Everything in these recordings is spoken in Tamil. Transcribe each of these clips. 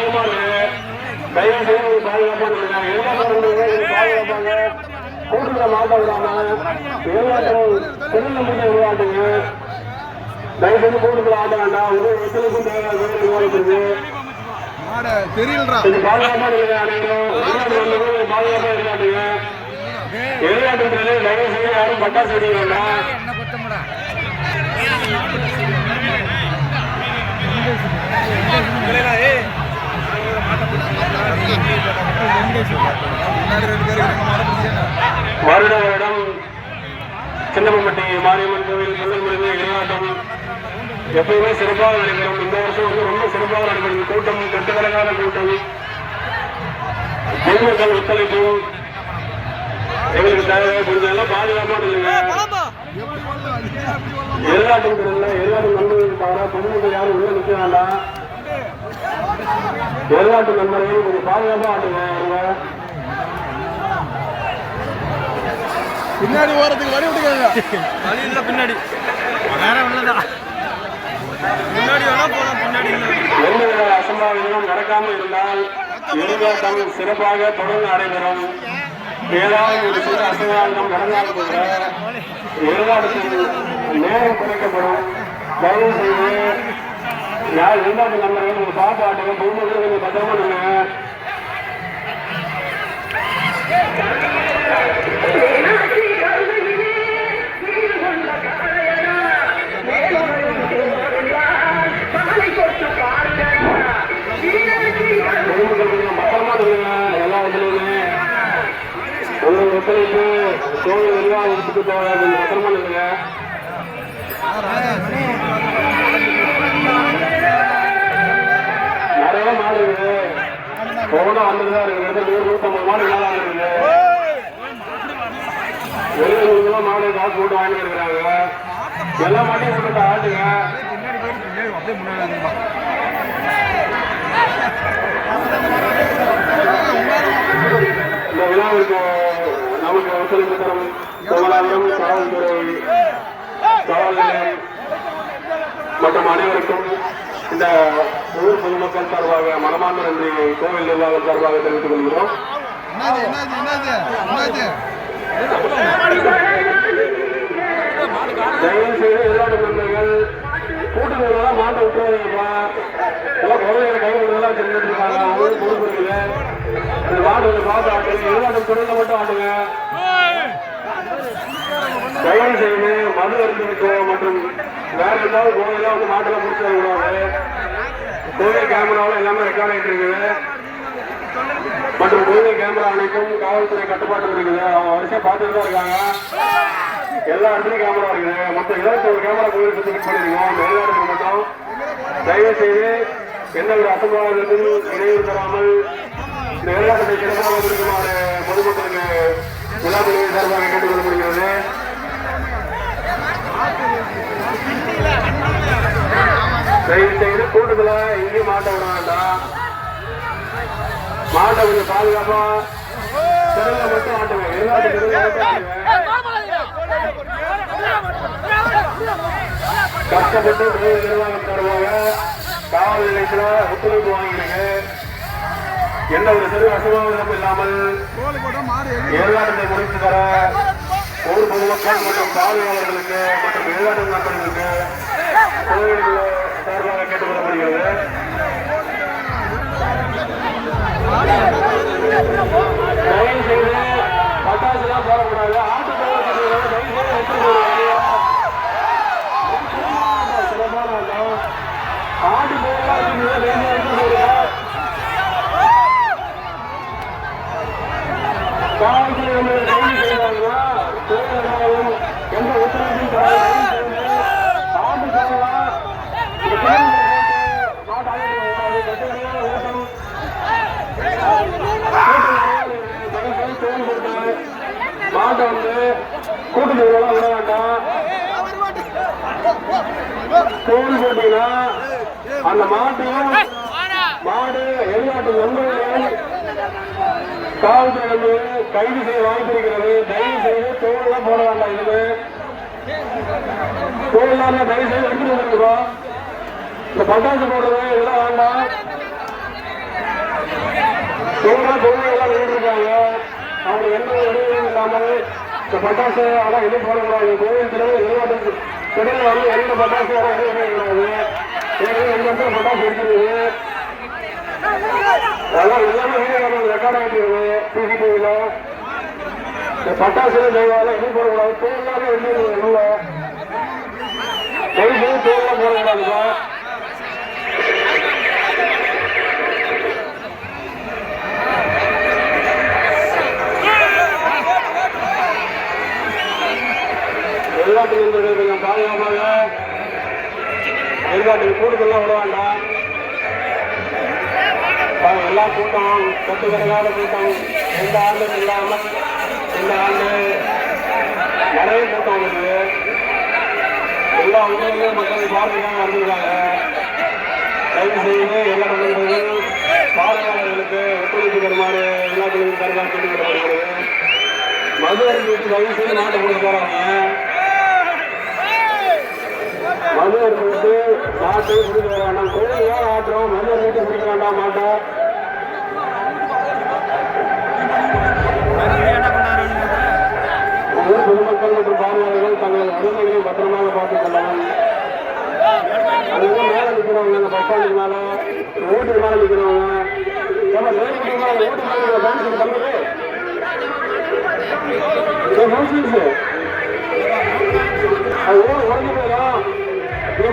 ரொம்ப அதிகமா தயவு செய்து பாதுகாப்பா இருங்க பாதுகாப்பாங்க கூட்டத்துல மாட்ட விடாம விளையாட்டம் திருநெல்வேலி விளையாட்டுங்க தயவு ஆட்ட வேண்டாம் ஒரு ஒத்துழைப்பும் தேவை விளையாட்டு தெரியலடா பாதுகாப்பா இருங்க அனைவரும் பாதுகாப்பா தயவு செய்து யாரும் பட்டாசு வெடிக்க வேண்டாம். வருட வருடம் சின்னப்பம்பட்டி மாரியம்மன் கோவில் முதல் முறையில் இளையாட்டம். எப்பயுமே சிறப்பாக நடைபெறும். இந்த வருஷம் வந்து ரொம்ப சிறப்பாக நடைபெறும். கூட்டம் கட்டுக்கலங்கான கூட்டம். பொதுமக்கள் ஒத்துழைப்பும் எங்களுக்கு தேவையாக கொஞ்சம் பாதுகாப்பாக இல்லைங்க எதிராட்டம் தெரியல எதிராட்டம் நண்பர்களுக்கு பொதுமக்கள் யாரும் உள்ள நிற்க வேண்டாம். எதிராட்டம் நண்பர்கள் கொஞ்சம் பாதுகாப்பா ஆட்டுங்க அவங்க பின்னாடி ஓரத்துக்கு வழி விட்டுக்காங்க. வழி இல்லை பின்னாடி. வேற ஒண்ணுதான் முன்னாடி வேணா போலாம் பின்னாடி இல்லை. எந்தவித அசம்பாவிதமும் நடக்காமல் இருந்தால் எதிர்காட்டம் சிறப்பாக தொடர்ந்து நடைபெறும். ஏதாவது ஒரு சில அசம்பாவிதம் நடந்தால் கூட எதிர்காலத்தில் நேரம் குறைக்கப்படும் தயவு செய்து யார் எதிர்காட்டு நண்பர்கள் உங்க பார்த்து ஆட்டுங்க பொதுமக்கள் கொஞ்சம் பத்திரமா நில்லுங்க பொதுமக்கள் கொஞ்சம் பத்திரமா நில்லுங்க எல்லா இடத்துலையுமே உங்கள் ஒத்துழைப்பு கோவில் நிர்வாகத்துக்கு தேவை கொஞ்சம் பத்திரமா நில்லுங்க மாடு இருக்குது ஒவ்வொன்றும் வந்துட்டு தான் இருக்குது. நூறு நூற்றம்பது மாடு மேலே இருக்குது. எழுபது கிலோ மாடு காசு போட்டு வாங்கிட்டு இருக்கிறாங்க. எல்லா மாட்டையும் போட்டு ஆட்டுங்க. இந்த விழாவிற்கு நமக்கு ஒத்துழைப்பு தரும் கோலாபுரம் காவல்துறை காவல் நிலையம் மற்றும் அனைவருக்கும் இந்த ஊர் பொதுமக்கள் சார்பாக மனமார்ந்த நன்றி கோவில் நிர்வாகம் சார்பாக தெரிவித்துக் கொள்கிறோம். தயவு செய்து விளையாட்டு நண்பர்கள் கூட்டத்தில் மாட்ட விட்டுறாதீங்கப்பா. எல்லாம் குழந்தைங்க கை விடுறதெல்லாம் தெரிஞ்சுட்டு இருக்காங்க அவங்களுக்கு பொறுப்பு இருக்குது. இந்த மாடு பார்த்து ஆட்டுங்க விளையாட்டு துறையில மட்டும் ஆட்டுங்க தயவு செய்து மது அருந்துக்கு வேற ஏதாவது கோவிலாம் வந்து மாட்டெல்லாம் பிடிச்சி விடுவாங்க கோவில் கேமராவில் எல்லாமே ரெக்கார்ட் ஆகிட்டு இருக்குது. மற்றும் கோவில் கேமரா அனைத்தும் காவல்துறை கட்டுப்பாட்டு இருக்குது. அவங்க வரிசையா பார்த்துட்டு தான் இருக்காங்க. எல்லா இடத்துலயும் கேமரா இருக்குது. மொத்தம் இருபத்தி ஒரு கேமரா கோவில் சுத்தி பண்ணிருக்கோம் அந்த வெளிநாட்டுக்கு மட்டும். தயவு செய்து எந்த ஒரு அசம்பாவிதத்திலும் இடையூறு தராமல் இந்த விளையாட்டை சிறப்பாக இருக்குமாறு பொதுமக்களுக்கு விழாக்குழுவை சார்பாக கேட்டுக்கொள்ளப்படுகிறது தயவு செய்து கூட்டத்தில் எங்கேயும் மாட்ட விட வேண்டாம். மாட்டை கொஞ்சம் பாதுகாப்பா. திறந்த மட்டும் ஆட்டுங்க கஷ்டப்பட்டு கோயில் நிர்வாகம் தருவாங்க காவல் நிலையத்தில் ஒத்துழைப்பு வாங்கிடுங்க எந்த ஒரு சிறு அசம்பாவிதமும் இல்லாமல் கோல் ஏற்காட்டத்தை முடித்து தர ஊர் பொதுமக்கள் மற்றும் பார்வையாளர்களுக்கு மற்றும் வெளிநாட்டு நண்பர்களுக்கு கோயில் சார்பாக கேட்டுக்கொள்ளப்படுகிறது. தயவு செய்து பட்டாசுலாம் போடக்கூடாது. ஆட்டு தயவு செய்து வெற்றி போடுவாங்க சிறப்பான ஆட்டம். ஆட்டு போகலாம் வெற்றி போடுங்க காவல்துறை நம்மளை கைது செய்வாங்களா தேவையானாலும் எந்த உத்தரவையும் தராமல் ஆண்டு சொல்லலாம் இந்த கேள்வி போட்டு மாட்டு ஆயுதம் கூடாது கட்டுரையான ஓட்டம் மாட்டை வந்து கூட்டத்தில் விட வேண்டாம் தோல் போட்டீங்கன்னா அந்த மாட்டையும் மாடு வெளிநாட்டு நண்பர்களையும் காவல்துறை கைது செய்ய வாய்ப்பு தயவு செய்து தோல்லாம் போட வேண்டாம் இதுக்கு. தோல்லாம் தயவு செய்து எடுத்துட்டு வந்துருக்கோம் இந்த பட்டாசு போடுறது இதெல்லாம் வேண்டாம். பெண்கள் பொதுவெல்லாம் நின்றுருக்காங்க அவங்க எந்த இடைவெளியும் இல்லாமல் இந்த பட்டாசு அதெல்லாம் எதுவும் போடக்கூடாது. கோவில் திறமை வெளிநாட்டு தொழில் வந்து எந்த பட்டாசு அதெல்லாம் எதுவும் இருக்கக்கூடாது ஏற்கனவே எந்த இடத்துல பட்டாசு இருக்குது அதெல்லாம் எல்லாமே வீடியோ ரெக்கார்ட் ஆகிட்டு சிசிடிவியில் இந்த பட்டாசு தெய்வாலும் எதுவும் போடக்கூடாது. தோல்லாமே வெளியே இல்லை தயவு செய்து தோல்லாம் போடக்கூடாதுப்பா வெளிநாட்டு நண்பர்கள் கொஞ்சம் பாதுகாப்பாக வெளிநாட்டுக்கு கூடுதலாம் விட வேண்டாம். எல்லா கூட்டம் பத்து கட்டுக்கடங்காத கூட்டம். எந்த ஆண்டு இல்லாமல் இந்த ஆண்டு நிறைய கூட்டம் இருக்குது எல்லா ஊர்லேயும் மக்கள் பார்த்துக்காக வந்திருக்காங்க. தயவு செய்து எல்லா நண்பர்கள் பாதுகாவலர்களுக்கு ஒத்துழைப்பு தருமாறு எல்லா குழுவும் தருமாறு கேட்டுக்கொள்ளப்படுகிறது மது அருந்துக்கு தயவு செய்து நாட்டை கொடுத்து போறாங்க மது அருந்துக்கு நாட்டை கொடுக்க வர வேண்டாம். கோயில் தான் ஆட்டுறோம்? மது வீட்டை கொடுக்க வேண்டாம் மாட்டோம் பொதுமக்கள் மற்றும் பார்வையாளர்கள் தங்களது அருமைகளை பத்திரமாக பார்த்துக் கொள்ளலாம். அதுவும் மேல நிற்கிறவங்க அந்த பஸ் ஸ்டாண்டுக்கு மேல வீட்டுக்கு மேல நிற்கிறவங்க மேல மேல டான்ஸ்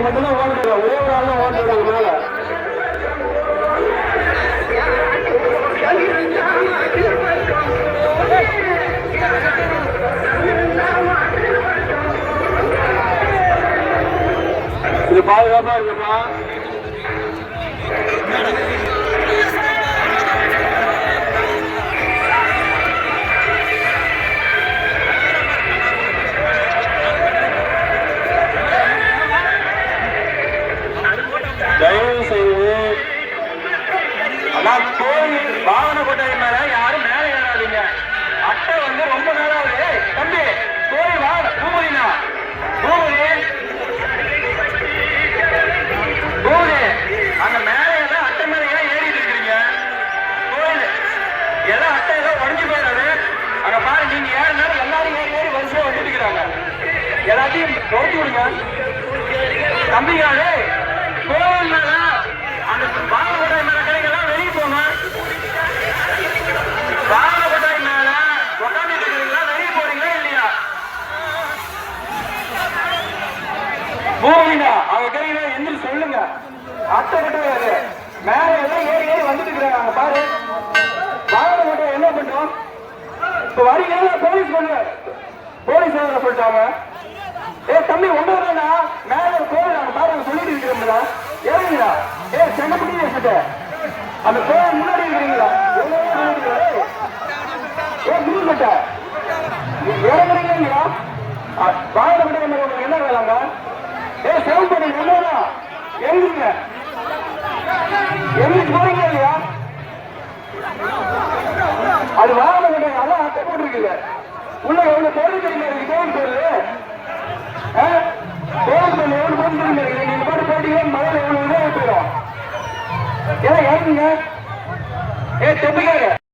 மட்டும்தான் ஓடுறது ஒரே ஒரு ஆள் தான் ஓடுறது மேல. இது பாதுகாப்பா இருக்குமா? துரத்தி கோவில் மேல அந்த பாலகோட்டை மேல கிடைக்கலாம் வெளியே போங்க. பாலகோட்டை மேல உட்காந்து இருக்கிறீங்களா வெளியே போறீங்களா இல்லையா? போவீங்க அவங்க கிடைக்கிற எந்திரி சொல்லுங்க. அத்தை கிட்ட மேல எல்லாம் ஏறி ஏறி வந்துட்டு இருக்கிறாங்க பாரு. பாலகோட்டை என்ன பண்றோம்? இப்ப வரீங்க போலீஸ் பண்ணு. போலீஸ் என்ன சொல்லிட்டாங்க ஏ தம்பி ஒண்ணு மேல ஒரு கோவில் நாங்க பாருங்க சொல்லிட்டு இருக்கிறோம்ல ஏறீங்களா ஏ செங்கப்பட்டி வச்சுட்டு அந்த கோயில் முன்னாடி இருக்கிறீங்களா? ஏ முருகட்ட இறங்குறீங்க இல்லையா வாயில விட உங்களுக்கு என்ன வேலைங்க ஏ சேவ் பண்ணி என்னடா எழுதுங்க எழுதிட்டு போறீங்க இல்லையா? அது வாகன விட அதான் அட்டை போட்டிருக்குங்க. உள்ள எவ்வளவு கோயில் தெரியுமா? இருக்கு கோவில் பொருள் கோவில் எவ்வளவு போட்டு தெரியுமா நீங்க பாட்டு போட்டீங்க மழையில எவ்வளவு இதா போயிடும் ஏன் இறங்குங்க ஏ தெப்பிக்காரு